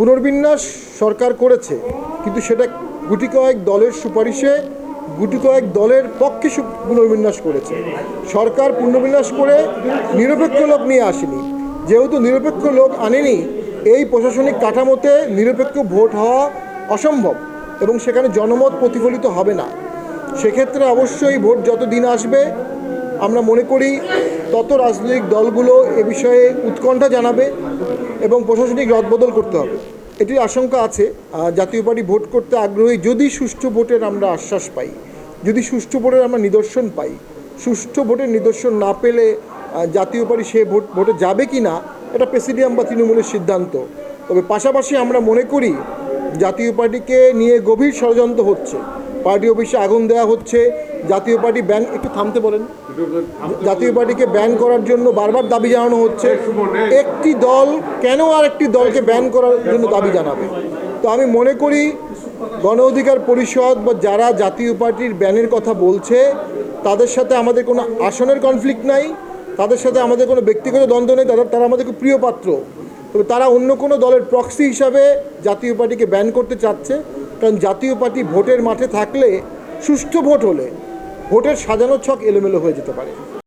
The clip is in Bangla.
পুনর্বিন্যাস সরকার করেছে, কিন্তু সেটা গুটি কয়েক দলের সুপারিশে, গুটি কয়েক দলের পক্ষে পুনর্বিন্যাস করেছে। সরকার পুনর্বিন্যাস করে নিরপেক্ষ লোক নিয়ে আসেনি। যেহেতু নিরপেক্ষ লোক আনেনি, এই প্রশাসনিক কাঠামোতে নিরপেক্ষ ভোট হওয়া অসম্ভব এবং সেখানে জনমত প্রতিফলিত হবে না। সেক্ষেত্রে অবশ্যই ভোট যত দিন আসবে, আমরা মনে করি তত রাজনৈতিক দলগুলো এ বিষয়ে উৎকণ্ঠা জানাবে এবং প্রশাসনিক রদবদল করতে হবে। এটির আশঙ্কা আছে। জাতীয় পার্টি ভোট করতে আগ্রহী যদি সুষ্ঠু ভোটের আমরা আশ্বাস পাই, যদি সুষ্ঠু ভোটের আমরা নিদর্শন পাই, সুষ্ঠু ভোটের নিদর্শন না পেলে জাতীয় পার্টি সে ভোট, ভোটে যাবে কি না, এটা প্রেসিডিয়াম বা তৃণমূলের সিদ্ধান্ত। তবে পাশাপাশি আমরা মনে করি, জাতীয় পার্টিকে নিয়ে গভীর ষড়যন্ত্র হচ্ছে। পার্টি অফিসে আগুন দেওয়া হচ্ছে। জাতীয় পার্টি ব্যান একটু থামতে বলেন। জাতীয় পার্টিকে ব্যান করার জন্য বারবার দাবি জানানো হচ্ছে। একটি দল কেন আর একটি দলকে ব্যান করার জন্য দাবি জানাবে? তো আমি মনে করি গণ অধিকার পরিষদ বা যারা জাতীয় পার্টির ব্যানের কথা বলছে তাদের সাথে আমাদের কোনো আসনের কনফ্লিক্ট নাই তাদের সাথে আমাদের কোনো ব্যক্তিগত দ্বন্দ্ব নেই তারা তারা আমাদের খুব প্রিয় পাত্র। তবে তারা অন্য কোনো দলের প্রক্সি হিসাবে জাতীয় পার্টিকে ব্যান করতে চাচ্ছে। কারণ জাতীয় পার্টি ভোটের মাঠে থাকলে সুষ্ঠু ভোট হলে ভোটের সাজানো ছক এলোমেলো হয়ে যেতে পারে।